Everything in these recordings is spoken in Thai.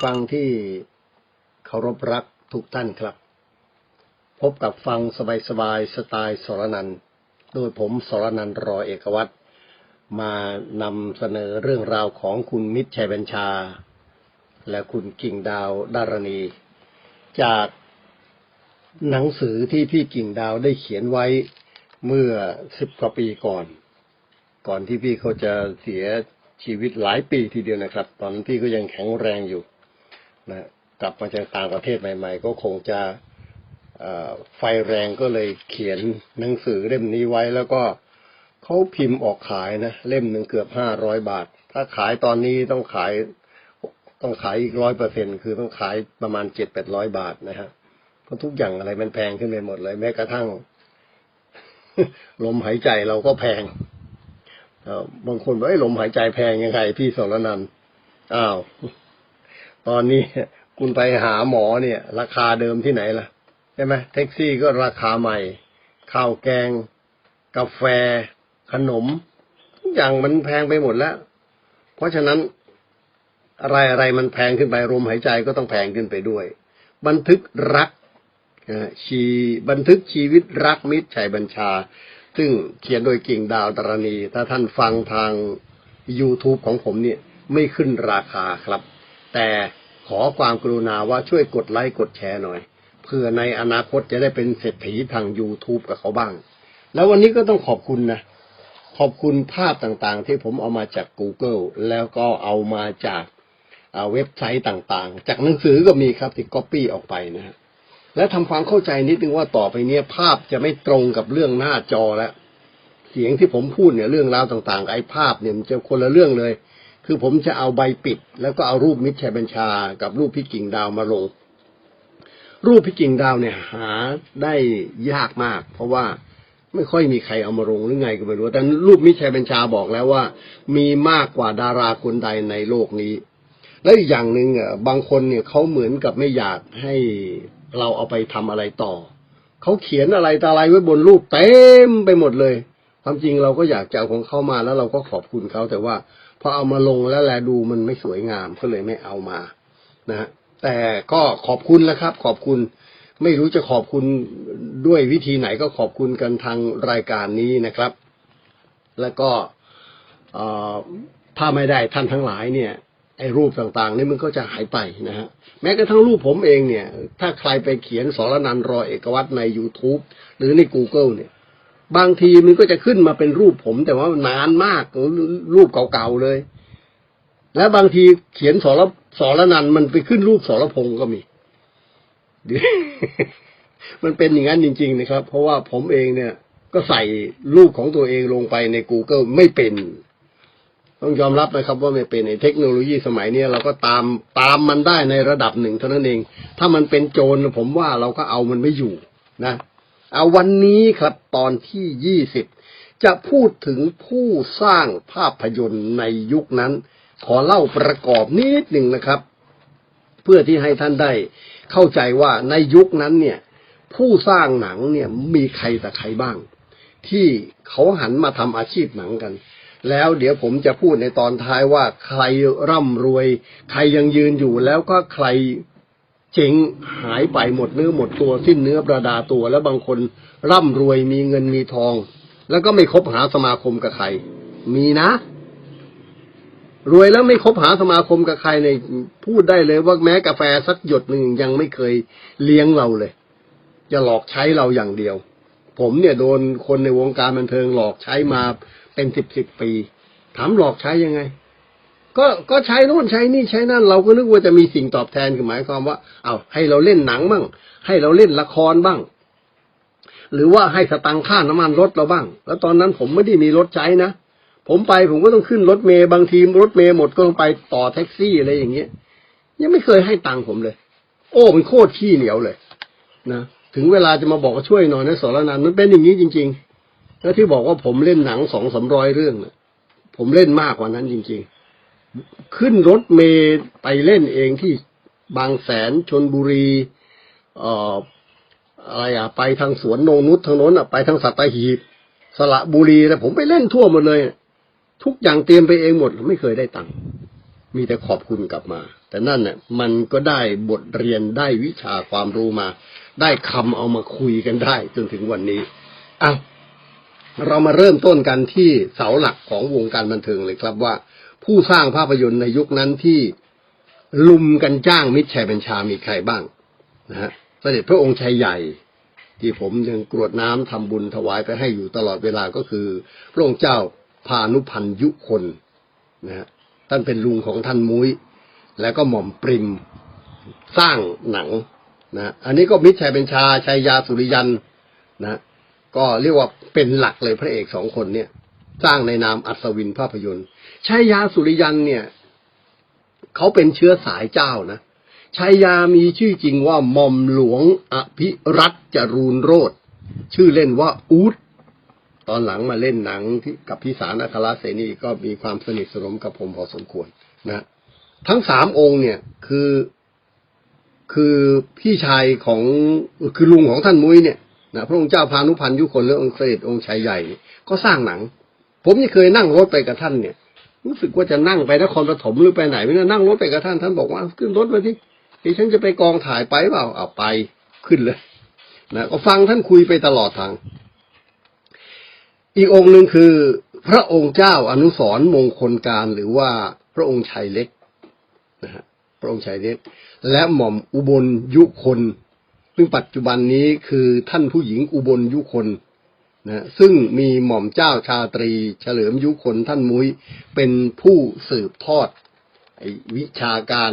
ผู้ฟังที่เคารพรักทุกท่านครับ พบกับฟังสบายๆสไตล์สรนันโดยผมสรนันรอเอกวัตรมานำเสนอเรื่องราวของคุณมิตรชัยบัญชา และคุณกิ่งดาวดารณี จากหนังสือที่พี่กิ่งดาวได้เขียนไว้เมื่อสิบกว่าปีก่อน ก่อนที่พี่เขาจะเสียชีวิตหลายปีทีเดียวนะครับ ตอนนั้นพี่ก็ยังแข็งแรงอยู่ นะกลับมาจากต่างประเทศใหม่ ๆ ก็คงจะไฟแรงก็เลยเขียนหนังสือเล่มนี้ไว้แล้วก็เขาพิมพ์ออกขายนะเล่มหนึ่งเกือบห้าร้อยบาท ถ้าขายตอนนี้ต้องขายต้องขายอีกร้อยเปอร์เซ็นคือต้องขายประมาณเจ็ดแปดร้อยบาทนะฮะเพราะทุกอย่างอะไรมันแพงขึ้นไปหมดเลย แม้กระทั่ง ลมหายใจเราก็แพงบางคนบอกไอ้ลมหายใจแพงยังไงพี่สรนันท์อ้าว ตอนนี้คุณไปหาหมอเนี่ย ราคาเดิมที่ไหนล่ะใช่ไหมแท็กซี่ก็ราคาใหม่ ข้าวแกง กาแฟ ขนม ทุกอย่างมันแพงไปหมดแล้ว เพราะฉะนั้นอะไรอะไรมันแพงขึ้นไปลมหายใจก็ต้องแพงขึ้นไปด้วย บันทึกรักอ่อชีบันทึกชีวิตรักมิตรชัยบัญชา ซึ่งเขียนโดยกิ่งดาวตรณี ถ้าท่านฟังทาง YouTube ของผมเนี่ย ไม่ขึ้นราคาครับ แต่ขอความกรุณาว่าช่วยกดไลค์กดแชร์หน่อย เพื่อในอนาคตจะได้เป็นเศรษฐีทาง YouTube กับเขาบ้าง แล้ววันนี้ก็ต้องขอบคุณนะ ขอบคุณภาพต่างๆ ที่ผมเอามาจาก Google แล้วก็เอามาจากอ่าเว็บไซต์ต่างๆ จากหนังสือก็มีครับที่ Copy ออกไปนะฮะและทำความเข้าใจนิดนึงว่าต่อไปเนี้ยภาพจะไม่ตรงกับเรื่องหน้าจอแล้ว เสียงที่ผมพูดเนี่ยเรื่องราวต่างๆไอ้ภาพเนี่ยมันจะคนละเรื่องเลย คือผมจะเอาใบปิด แล้วก็เอารูปมิตรชัยบัญชา กับรูปพี่กิ่งดาวมาลง รูปพี่กิ่งดาวเนี่ยหาได้ยากมาก เพราะว่าไม่ค่อยมีใครเอามาลงหรือไงก็ไม่รู้ แต่รูปมิตรชัยบัญชาบอกแล้วว่า มีมากกว่าดาราคนใดในโลกนี้ แล้วอีกอย่างหนึ่งอะบางคนเนี่ยเขาเหมือนกับไม่อยากให้เราเอาไปทำอะไรต่อเขาเขียนอะไรตาอะไรไว้บนรูปเต็มไปหมดเลย ความจริงเราก็อยากจะเอาของเขามาแล้วเราก็ขอบคุณเขาแต่ว่าพอเอามาลงแล้วแลดูมันไม่สวยงามก็เลยไม่เอามานะฮะแต่ก็ขอบคุณแล้วครับ ขอบคุณไม่รู้จะขอบคุณด้วยวิธีไหนก็ขอบคุณกันทางรายการนี้นะครับ แล้วก็ถ้าไม่ได้ท่านทั้งหลายเนี่ยไอ้รูปต่างๆนี่มันก็จะหายไปนะฮะแม้กระทั่งรูปผมเองเนี่ย ถ้าใครไปเขียนสรนันรอเอกวัตรใน YouTube หรือใน Google เนี่ย บางทีมันก็จะขึ้นมาเป็นรูปผม แต่ว่านานมากรูปเก่าๆเลย และบางทีเขียนสรสรนันมันไปขึ้นรูปสรพงษ์ก็มีมันเป็นอย่างนั้นจริง ๆ นะครับ เพราะว่าผมเองเนี่ย ก็ใส่รูปของตัวเองลงไปใน Google ไม่เป็น ต้องยอมรับนะครับ ว่าไม่เป็นในเทคโนโลยีสมัยนี้เราก็ตามตามมันได้ในระดับหนึ่งเท่านั้นเอง ถ้ามันเป็นโจรผมว่าเราก็เอามันไม่อยู่นะ เอาวันนี้ครับตอนที่ยี่สิบจะพูดถึงผู้สร้างภาพยนตร์ในยุคนั้น ขอเล่าประกอบนิดหนึ่งนะครับ เพื่อที่ให้ท่านได้เข้าใจว่าในยุคนั้นเนี่ย ผู้สร้างหนังเนี่ยมีใครแต่ใครบ้าง ที่เขาหันมาทำอาชีพหนังกัน แล้วเดี๋ยวผมจะพูดในตอนท้ายว่าใครร่ำรวย ใครยังยืนอยู่แล้วก็ใคร เจ๊งหายไปหมดเนื้อหมดตัวสิ้นเนื้อประดาตัว แล้วบางคนร่ำรวยมีเงินมีทอง แล้วก็ไม่คบหาสมาคมกับใคร มีนะ รวยแล้วไม่คบหาสมาคมกับใครในพูดได้เลยว่าแม้กาแฟสักหยดหนึ่งยังไม่เคยเลี้ยงเราเลยจะหลอกใช้เราอย่างเดียว ผมเนี่ยโดนคนในวงการบันเทิงหลอกใช้มาเป็นสิบสิบปี ถามหลอกใช้ยังไง ก็ก็ใช้โน่นใช้นี่ใช้นั่นเราก็นึกว่าจะมีสิ่งตอบแทนคือหมายความว่า เอาให้เราเล่นหนังบ้างให้เราเล่นละครบ้าง หรือว่าให้สตังค่าน้ำมันรถเราบ้าง แล้วตอนนั้นผมไม่ได้มีรถใช้นะผมไปผมก็ต้องขึ้นรถเมย์บางทีรถเมย์หมดก็ต้องไปต่อแท็กซี่อะไรอย่างเงี้ยยังไม่เคยให้ตังค์ผมเลย โอ้มันโคตรขี้เหนียวเลย นะถึงเวลาจะมาบอกช่วยหน่อยนะสรนันมันเป็นอย่างนี้จริงๆแล้วที่บอกว่าผมเล่นหนังสองสามร้อยเรื่องนะผมเล่นมากกว่านั้นจริง ๆ ขึ้นรถเมย์ไปเล่นเองที่บางแสนชนบุรีเอ่ออะไรอะ ไปทางสวนโนงนุชทางโน้นอะไปทางสัตหีบสระบุรีแล้วผมไปเล่นทั่วหมดเลย ทุกอย่างเตรียมไปเองหมดไม่เคยได้ตังค์มีแต่ขอบคุณกลับมา แต่นั่นเนี่ยมันก็ได้บทเรียนได้วิชาความรู้มา ได้คำเอามาคุยกันได้ จนถึงวันนี้อ้าเรามาเริ่มต้นกันที่เสาหลักของวงการบันเทิงเลยครับว่า ผู้สร้างภาพยนตร์ในยุคนั้นที่ลุมกันจ้างมิตรชัยบัญชามีใครบ้างนะฮะเสด็จพระองค์ชัยใหญ่ ที่ผมยังกรวดน้ำทำบุญถวายไปให้อยู่ตลอดเวลาก็คือ พระองค์เจ้าพานุพันธ์ยุคนนะฮะท่านเป็นลุงของท่านมุ้ย แล้วก็หม่อมปริมสร้างหนังนะอันนี้ก็มิตรชัยเป็นชาชัยยาสุริยันนะ ก็เรียกว่าเป็นหลักเลยพระเอกสองคนเนี่ย สร้างในนามอัศวินภาพยนตร์ ชัยยาสุริยันเนี่ยเขาเป็นเชื้อสายเจ้านะชัยยามีชื่อจริงว่าหม่อมหลวงอภิรัตจรูนโรธชื่อเล่นว่าอูดตอนหลังมาเล่นหนังที่กับพิสารอัครเสนีก็มีความสนิทสนมกับผมพอสมควรนะทั้งสามองค์เนี่ยคือคือพี่ชายของคือลุงของท่านมุ้ยเนี่ยนะพระองค์เจ้าพานุพันธ์ยุคนและองค์เสด็จองค์ชายใหญ่ก็สร้างหนัง ผมนี่เคยนั่งรถไปกับท่านเนี่ย รู้สึกว่าจะนั่งไปนครปฐมหรือไปไหนไม่รู้นั่งรถไปกับท่านท่านบอกว่าขึ้นรถมาที่ดิฉันจะไปกองถ่ายไปเปล่าเอาไปขึ้นเลยนะก็ฟังท่านคุยไปตลอดทาง อีกองค์หนึ่งคือ พระองค์เจ้าอนุสรมงคลการหรือว่าพระองค์ชัยเล็กนะฮะพระองค์ชัยเล็ก และหม่อมอุบลยุคน ซึ่งปัจจุบันนี้คือท่านผู้หญิงอุบลยุคน นะซึ่งมีหม่อมเจ้าชาตรี เฉลิมยุคนท่านมุ้ยเป็นผู้สืบทอดวิชาการ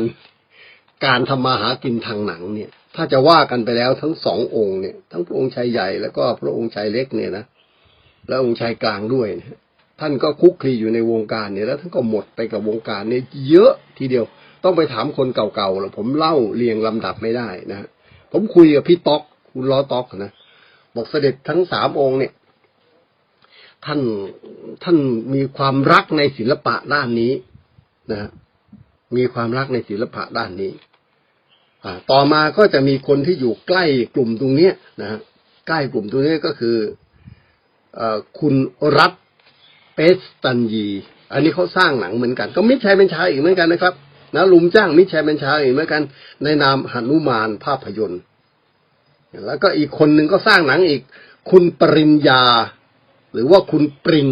การทำมาหากินทางหนังเนี่ย ถ้าจะว่ากันไปแล้วทั้งสององค์เนี่ย ทั้งพระองค์ชายใหญ่แล้วก็พระองค์ชายเล็กเนี่ยนะแล้วองค์ชายกลางด้วยนะท่านก็คุกคลีอยู่ในวงการเนี่ยแล้วท่านก็หมดไปกับวงการเนี่ยเยอะทีเดียวต้องไปถามคนเก่าๆแล้วผมเล่าเรียงลำดับไม่ได้นะผมคุยกับพี่ต๊อกคุณล้อต๊อกนะ บอกเสด็จทั้งสามองค์เนี่ย ท่านท่านมีความรักในศิลปะด้านนี้นะมีความรักในศิลปะด้านนี้ อ่า ต่อมาก็จะมีคนที่อยู่ใกล้กลุ่มตรงเนี้ยนะใกล้กลุ่มตรงนี้ก็คืออคุณรัตเปสตันยี อันนี้เขาสร้างหนังเหมือนกัน ก็มิชัยเป็นชายอีกเหมือนกันนะครับนะลุมจ้างมิชัยเป็นชายอีกเหมือนกัน ในนามหนุมานภาพยนตร์ แล้วก็อีกคนหนึ่งก็สร้างหนังอีก คุณปริญญา หรือว่าคุณปริง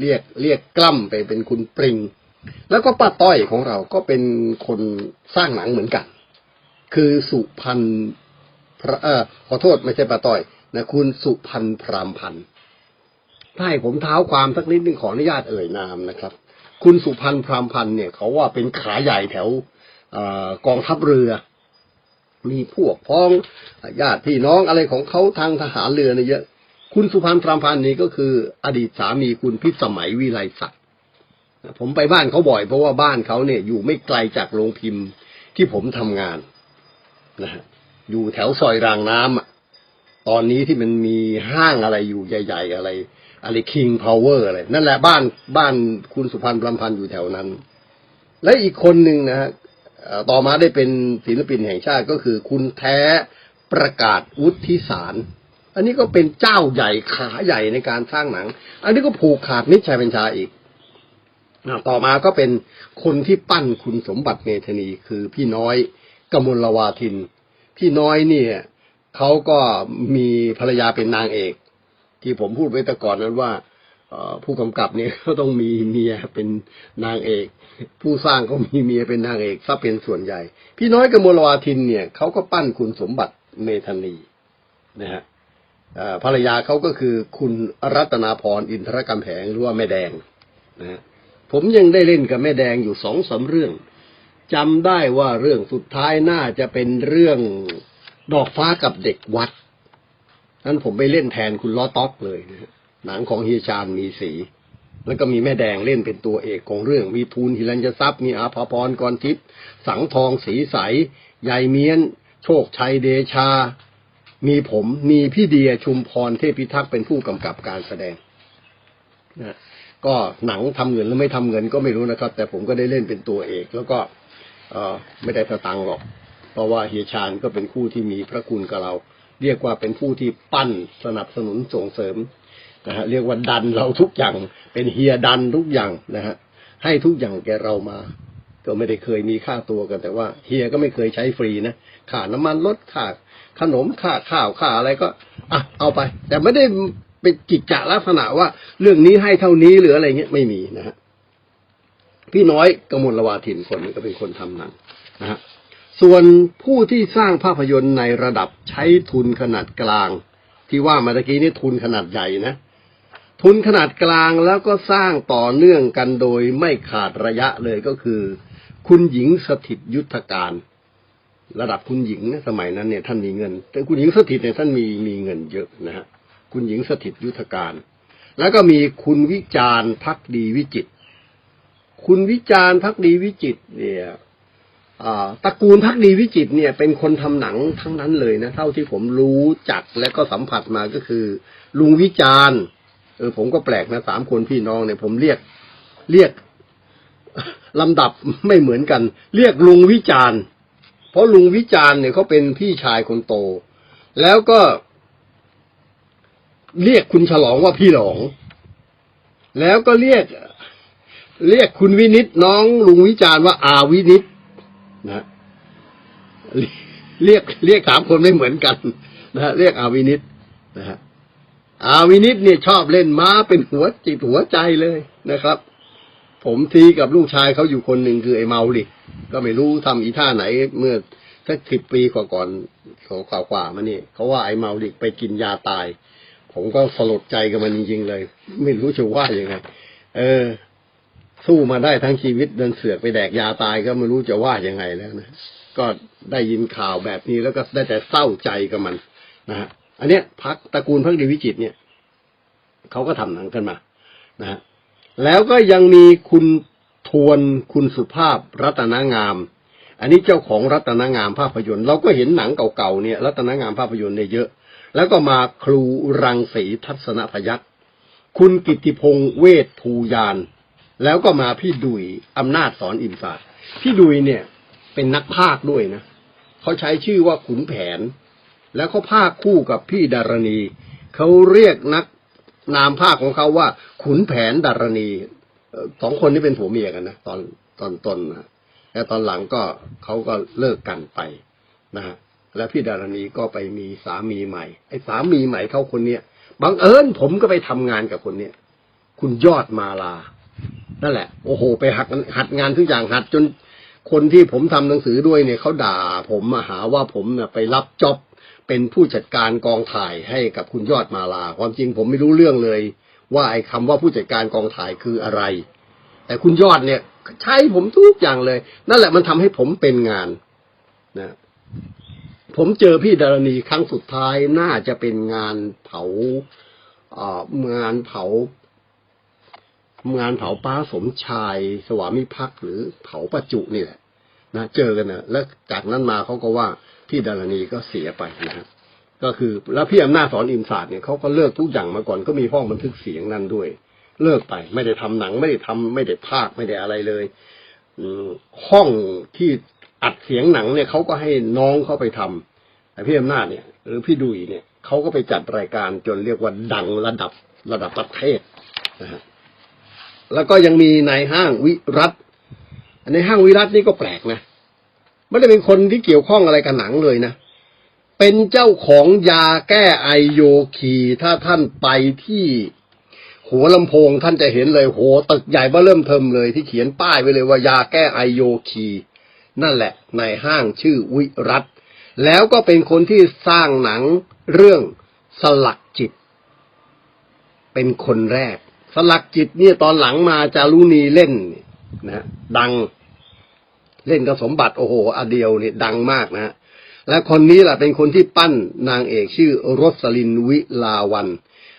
เรียกเรียกกล้ำไปเป็นคุณปริง แล้วก็ป้าต้อยของเราก็เป็นคนสร้างหนังเหมือนกัน คือสุพันพระเออขอโทษไม่ใช่ป้าต้อยนะคุณสุพันพรามพันธ์ถ้าให้ผมเท้าความสักนิดนึงขออนุญาตเอ่ยนามนะครับ คุณสุพันพรามพันธ์เนี่ยเขาว่าเป็นขาใหญ่แถวกองทัพเรือ มีพวกพ้องญาติพี่น้องอะไรของเขาทางทหารเรือเนี่ยเยอะ คุณสุพันธ์พรามพันธ์นี่ก็คือ อดีตสามีคุณพิสมัยวิไลศักดิ์ผมไปบ้านเขาบ่อยเพราะว่าบ้านเขาเนี่ยอยู่ไม่ไกลจากโรงพิมพ์ที่ผมทำงานนะฮะอยู่แถวซอยรางน้ำอะตอนนี้ที่มันมีห้างอะไรอยู่ใหญ่ ๆ อะไร อะไรคิงพาวเวอร์อะไร นั่นแหละบ้านบ้านคุณสุพันธ์พรำพันธ์อยู่แถวนั้น และอีกคนหนึ่งนะฮะ ต่อมาได้เป็นศิลปินแห่งชาติก็คือคุณแท้ประกาศวุฒิสาร อันนี้ก็เป็นเจ้าใหญ่ขาใหญ่ในการสร้างหนัง อันนี้ก็ผูกขาดมิตรชัยบัญชาอีกอะต่อมาก็เป็นคนที่ปั้นคุณสมบัติเมธานีคือพี่น้อยกมลวาทิน พี่น้อยเนี่ยเขาก็มีภรรยาเป็นนางเอก ที่ผมพูดไว้แต่ก่อนนั้นว่าเอ่อ ผู้กำกับเนี่ยก็ต้องมีเมียเป็นนางเอก ผู้สร้างก็มีเมียเป็นนางเอกซะเป็นส่วนใหญ่ พี่น้อยกมลวาทินเนี่ยเขาก็ปั้นคุณสมบัติเมธานีนะฮะภรรยาเขาก็คือคุณรัตนาพรอินทรกำแพงหรือว่าแม่แดงนะฮะผมยังได้เล่นกับแม่แดงอยู่สองสามเรื่องจำได้ว่าเรื่องสุดท้ายน่าจะเป็นเรื่องดอกฟ้ากับเด็กวัดนั้นผมไปเล่นแทนคุณล้อต๊อกเลยนะ หนังของเฮียชาญมีสี แล้วก็มีแม่แดงเล่นเป็นตัวเอกของเรื่อง มีทูลหิรัญยทรัพย์ มีอาภาพรกรทิพย์สังทองสีใสยายเมียน โชคชัยเดชา มีผมมีพี่เดียชุมพรเทพิทักษ์เป็นผู้กำกับการแสดงนะก็หนังทำเงินหรือไม่ทำเงินก็ไม่รู้นะครับ แต่ผมก็ได้เล่นเป็นตัวเอก แล้วก็ไม่ได้สตังหรอก เพราะว่าเฮียชาญก็เป็นผู้ที่มีพระคุณกับเรา เรียกว่าเป็นผู้ที่ปั้นสนับสนุนส่งเสริม นะฮะเรียกว่าดันเราทุกอย่างเป็นเฮียดันทุกอย่างนะฮะให้ทุกอย่างแกเรามา ก็ไม่ได้เคยมีค่าตัวกันแต่ว่าเฮียก็ไม่เคยใช้ฟรีนะค่าน้ำมันรถค่าขนมค่าข้าวค่าอะไรก็อะเอาไป แต่ไม่ได้เป็นกิจจลักษณะว่า เรื่องนี้ให้เท่านี้หรืออะไรเงี้ยไม่มีนะฮะพี่น้อยกมลวาทินคนนี้ก็เป็นคนทำหนังนะฮะส่วนผู้ที่สร้างภาพยนตร์ในระดับใช้ทุนขนาดกลาง ที่ว่ามาตะกี้นี่ทุนขนาดใหญ่นะ ทุนขนาดกลางแล้วก็สร้างต่อเนื่องกันโดยไม่ขาดระยะเลยก็คือ คุณหญิงสถิตยุทธการ ระดับคุณหญิงนะสมัยนั้นเนี่ยท่านมีเงิน แต่คุณหญิงสถิตเนี่ยท่านมีมีเงินเยอะนะฮะคุณหญิงสถิตยุทธการ แล้วก็มีคุณวิจารณ์พักดีวิจิต คุณวิจารณ์พักดีวิจิต เนี่ยตระกูลพักดีวิจิตเนี่ยเป็นคนทำหนังทั้งนั้นเลยนะ เท่าที่ผมรู้จักและก็สัมผัสมาก็คือ ลุงวิจารณ์ เออผมก็แปลกนะสามคนพี่น้องเนี่ยผมเรียกเรียกลำดับไม่เหมือนกัน เรียกลุงวิจารณ์ เพราะลุงวิจารณ์เนี่ยเขาเป็นพี่ชายคนโต แล้วก็ เรียกคุณฉลองว่าพี่หลอง แล้วก็เรียก เรียกคุณวินิตน้องลุงวิจารณ์ว่าอาวินิตนะเรียกเรียกสามคนไม่เหมือนกันนะเรียกอาวินิตนะฮะ อาวินิตเนี่ยชอบเล่นม้าเป็นหัวจิตหัวใจเลยนะครับ ผมทีกับลูกชายเขาอยู่คนหนึ่งคือไอ้เมาลิกก็ไม่รู้ทำอีท่าไหน เมื่อสักสิบปีกว่าก่อนกว่ากว่ามานี่เขาว่าไอ้เมาลิกไปกินยาตาย ผมก็สลดใจกับมันจริงๆเลย ไม่รู้จะว่ายังไงเออ สู้มาได้ทั้งชีวิตเดินเสือกไปแดกยาตายก็ไม่รู้จะว่ายังไงแล้วนะก็ได้ยินข่าวแบบนี้แล้วก็ได้แต่เศร้าใจกับมันนะฮะ อันเนี้ยพักตระกูลพักดีวิจิตเนี่ยเขาก็ทำหนังกันมานะฮะแล้วก็ยังมีคุณทวนคุณสุภาพรัตนงาม อันนี้เจ้าของรัตนงามภาพยนตร์ เราก็เห็นหนังเก่าๆเนี่ย รัตนงามภาพยนตร์เนี่ยเยอะ แล้วก็มาครูรังสีทัศนพยัคฆ์คุณกิติพงษ์เวทภูยาน แล้วก็มาพี่ดุยอำนาจสอนอิมศาสตร์พี่ดุยเนี่ยเป็นนักพากย์ด้วยนะเขาใช้ชื่อว่าขุนแผน แล้วเขาพากย์คู่กับพี่ดารณีเขาเรียกนักนามภาคของเขาว่า ขุนแผนดารณีสองคนนี้เป็นผัวเมียกันนะตอนตอนต้นนะแล้วตอนหลังก็เขาก็เลิกกันไปนะฮะแล้วพี่ดารณีก็ไปมีสามีใหม่ไอ้สามีใหม่เขาคนเนี้ยบังเอิญผมก็ไปทำงานกับคนเนี้ยคุณยอดมาลา นั่นแหละ โอ้โห ไปหัดหัดงานทุกอย่างหัดจนคนที่ผมทำหนังสือด้วยเนี่ยเขาด่า ผมมาหาว่าผมน่ไปรับจ็อบ เป็นผู้จัดการกองถ่ายให้กับคุณยอดมาลา ความจริงผมไม่รู้เรื่องเลย ว่าไอ้คำว่าผู้จัดการกองถ่ายคืออะไร แต่คุณยอดเนี่ยใช้ผมทุกอย่างเลย นั่นแหละมันทำให้ผมเป็นงานนะผมเจอพี่ดารณีครั้งสุดท้ายน่าจะเป็นงานเผาเอ่องานเผางานเผาป้าสมชาย สวามิภักดิ์หรือเผาประจุนี่แหละนะเจอกันนะแล้วจากนั้นมาเขาก็ว่า พี่ดารณีก็เสียไปนะฮะก็คือแล้วพี่อำนาจสอนอิมศาสตร์เนี่ยเขาก็เลิกทุกอย่างมาก่อนก็มีห้องบันทึกเสียงนั่นด้วย เลิกไปไม่ได้ทำหนัง ไม่ได้ทำไม่ได้พากย์ไม่ได้อะไรเลยอืห้องที่อัดเสียงหนังเนี่ยเขาก็ให้น้องเขาไปทำแต่พี่อำนาจเนี่ย หรือพี่ดุยเนี่ยเขาก็ไปจัดรายการจนเรียกว่าดังระดับระดับประเทศนะฮะแล้วก็ยังมีในห้างวิรัตในห้างวิรัตนี่ก็แปลกนะ ไม่ได้เป็นคนที่เกี่ยวข้องอะไรกับหนังเลยนะ เป็นเจ้าของยาแก้ไอโยคี ถ้าท่านไปที่หัวลำโพงท่านจะเห็นเลยโหตึกใหญ่เบ้อเริ่มเทิมเลยที่เขียนป้ายไว้เลยว่ายาแก้ไอโยคี นั่นแหละในห้างชื่อวิรัตแล้วก็เป็นคนที่สร้างหนังเรื่องสลักจิต เป็นคนแรก สลักจิตเนี่ยตอนหลังมาจารุณีเล่นนะดัง เล่นกับสมบัติโอ้โหอเดียวนี่ดังมากนะฮะและคนนี้แหละเป็นคนที่ปั้นนางเอกชื่อรสลินวิลาวัน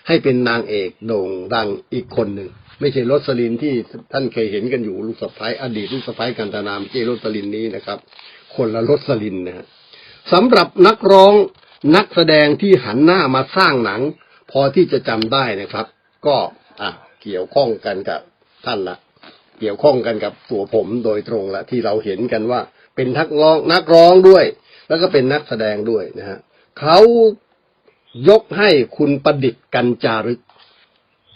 ให้เป็นนางเอกโด่งดังอีกคนหนึ่งไม่ใช่รสลินที่ท่านเคยเห็นกันอยู่ลูกสะพ้ายอดีตลูกสะพ้ายกันตานามเจรสลินนี้นะครับ คนละรสลินนะฮะสำหรับนักร้องนักแสดงที่หันหน้ามาสร้างหนัง พอที่จะจำได้นะครับ ก็อะเกี่ยวข้องกันกับท่านละ เกี่ยวข้องกันกับตัวผมโดยตรงละที่เราเห็นกันว่า เป็นนักร้องนักร้องด้วย แล้วก็เป็นนักแสดงด้วยนะฮะเขายกให้คุณประดิษฐ์กันจารึก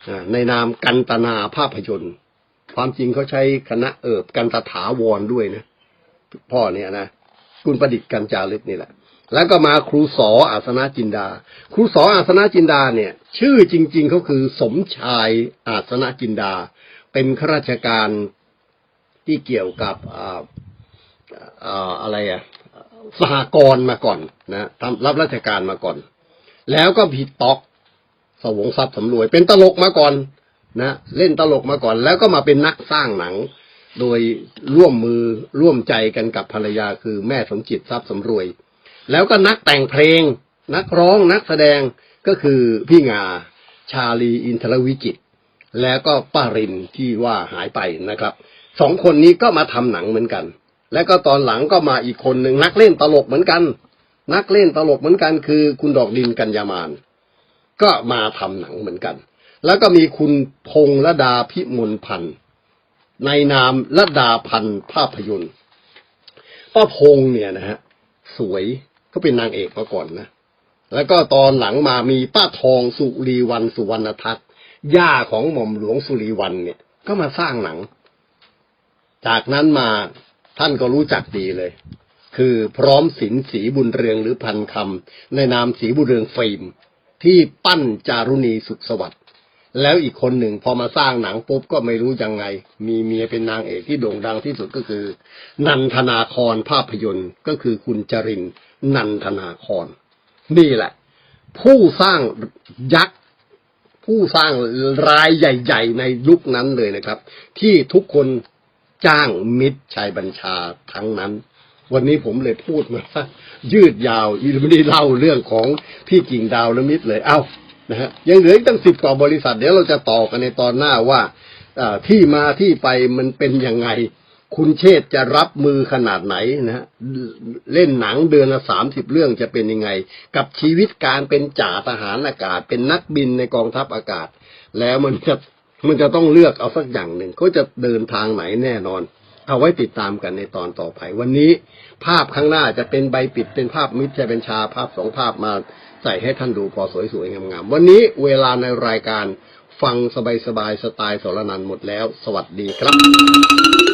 อ่าในนามกันตนาภาพยนตร์ ความจริงเขาใช้คณะเอิบกันตถาวรด้วยนะพ่อเนี่ยนะคุณประดิษฐ์กันจารึกนี่แหละ แล้วก็มาครูสออาสนะจินดา ครูสออาสนะจินดาเนี่ย ชื่อจริง ๆเขาคือสมชายอาสนะจินดา เป็นข้าราชการที่เกี่ยวกับอ่าอะไรอะสหกรณ์มาก่อนนะทำรับราชการมาก่อน แล้วก็ผิดตอกสวงทรัพย์สำรวย เป็นตลกมาก่อนนะเล่นตลกมาก่อน แล้วก็มาเป็นนักสร้างหนัง โดยร่วมมือร่วมใจกันกับภรรยาคือแม่สมจิตทรัพย์สำรวย แล้วก็นักแต่งเพลง นักร้องนักแสดงก็คือพี่งาชาลีอินทรวิจิต แล้วก็ป้ารินที่ว่าหายไปนะครับสองคนนี้ก็มาทำหนังเหมือนกัน แล้วก็ตอนหลังก็มาอีกคนหนึ่งนักเล่นตลกเหมือนกัน นักเล่นตลกเหมือนกัน คือคุณดอกดินกัญญามานก็มาทำหนังเหมือนกัน แล้วก็มีคุณพงษ์ระดาพิมลพันธ์ในนามระดาพันธ์ภาพยนตร์ป้าพงษ์เนี่ยนะฮะสวยก็เป็นนางเอกมาก่อนนะแล้วก็ตอนหลังมามีป้าทองสุรีวันสุวรรณทัศน์ ย่าของหม่อมหลวงสุรีวันเนี่ย ก็มาสร้างหนัง จากนั้นมาท่านก็รู้จักดีเลย คือพร้อมสินสีบุญเรืองหรือพันคำในนามสีบุญเรืองฟิล์มที่ปั้นจารุณีสุขสวัสดิ์แล้วอีกคนหนึ่งพอมาสร้างหนังปุ๊บก็ไม่รู้ยังไง มีเมียเป็นนางเอกที่โด่งดังที่สุดก็คือ นันทนาครภาพยนตร์ก็คือคุณจรินนันทนาคร นี่แหละ ผู้สร้างยักษ์ ผู้สร้างรายใหญ่ ๆ ในยุคนั้นเลยนะครับ ที่ทุกคนจ้างมิตรชัยบัญชาทั้งนั้น วันนี้ผมเลยพูดมายืดยาวไม่ได้เล่าเรื่องของพี่กิ่งดาวและมิตรเลยเอ้านะฮะยังเหลืออีกตั้งสิบกว่าบริษัทเดี๋ยวเราจะต่อกันในตอนหน้าว่าที่มาที่ไปมันเป็นยังไง คุณเชษจะรับมือขนาดไหนนะฮะเล่นหนังเดือนละสามสิบเรื่องจะเป็นยังไง กับชีวิตการเป็นจ่าทหารอากาศ เป็นนักบินในกองทัพอากาศ แล้วมันจะมันจะต้องเลือกเอาสักอย่างหนึ่งเขาจะเดินทางไหนแน่นอน เอาไว้ติดตามกันในตอนต่อไป วันนี้ภาพข้างหน้าจะเป็นใบปิดเป็นภาพมิตรจะเป็นชาภาพสองภาพมาใส่ให้ท่านดูพอสวยๆงามๆวันนี้เวลาในรายการฟังสบายๆสไตล์สรนันหมดแล้ว สวัสดีครับ